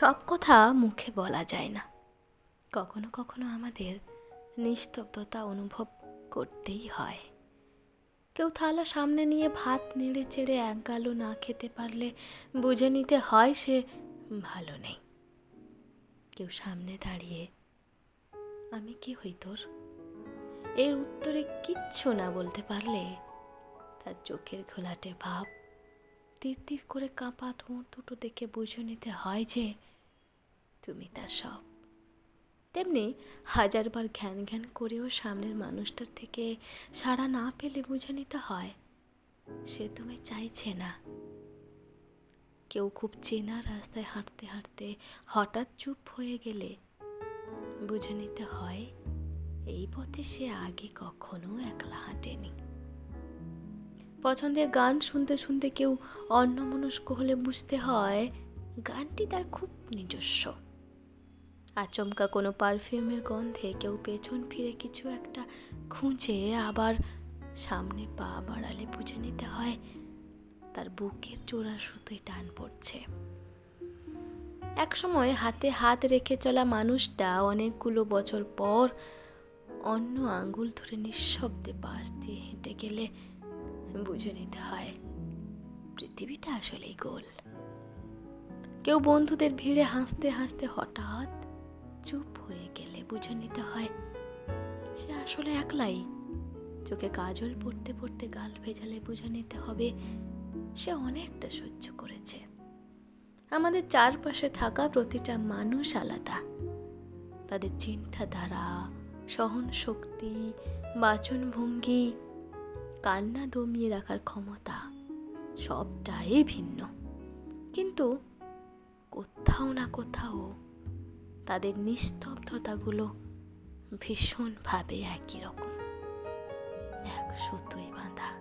সব কথা মুখে বলা যায় না। কখনো কখনো আমাদের নিস্তব্ধতা অনুভব করতেই হয়। কেউ থালা সামনে নিয়ে ভাত নেড়ে চেড়ে এক গালও না খেতে পারলে বুঝে নিতে হয় সে ভালো নেই। কেউ সামনে দাঁড়িয়ে, আমি কি হই তোর? এর উত্তরে কিচ্ছু না বলতে পারলে তার চোখের ঘোলাটে ভাব তীর তীর করে কাঁপা ঠোঁট দুটো দেখে বুঝে নিতে হয় যে তুমি তার সব। তেমনি হাজারবার ঘ্যান ঘ্যান করেও সামনের মানুষটার থেকে সাড়া না পেলে বুঝে নিতে হয়, সে তুমি চাইছে না। কেউ খুব চেনা রাস্তায় হাঁটতে হাঁটতে হঠাৎ চুপ হয়ে গেলে বুঝে নিতে হয়, এই পথে সে আগে কখনো একলা হাঁটেনি। পছন্দের গান শুনতে শুনতে কেউ অন্যমনস্ক হলে বুঝতে হয়, গানটি তার খুব নিজস্ব। আচমকা কোনো পারফিউমের গন্ধে কেউ পেছন ফিরে কিছু একটা খুঁজে আবার সামনে পা বাড়ালে বুঝে নিতে হয় তার বুকের চোরা সুতোয় টান পড়ছে। একসময় হাতে হাত রেখে চলা মানুষটা অনেকগুলো বছর পর অন্য আঙ্গুল ধরে নিঃশব্দে পাশ দিয়ে হেঁটে গেলে বুঝে নিতে হয় পৃথিবীটা আসলেই গোল। কেউ বন্ধুদের ভিড়ে হাসতে হাসতে হঠাৎ চুপ হয়ে গেলে বুঝে নিতে হয়। সে আসলে একলাই। চোখে কাজল পড়তে পড়তে গাল ভেজালে বুঝে নিতে হবে, সে অনেকটা সহ্য করেছে। আমাদের চারপাশে থাকা প্রতিটা মানুষ আলাদা। তাদের চিন্তাধারা সহন শক্তি বাচনভঙ্গি, কান্না দমিয়ে রাখার ক্ষমতা, সবটাই ভিন্ন। কিন্তু কোথাও না কোথাও তাদের নিস্তব্ধতাগুলো ভীষণভাবে একই রকম। এক সুতোই বাঁধা।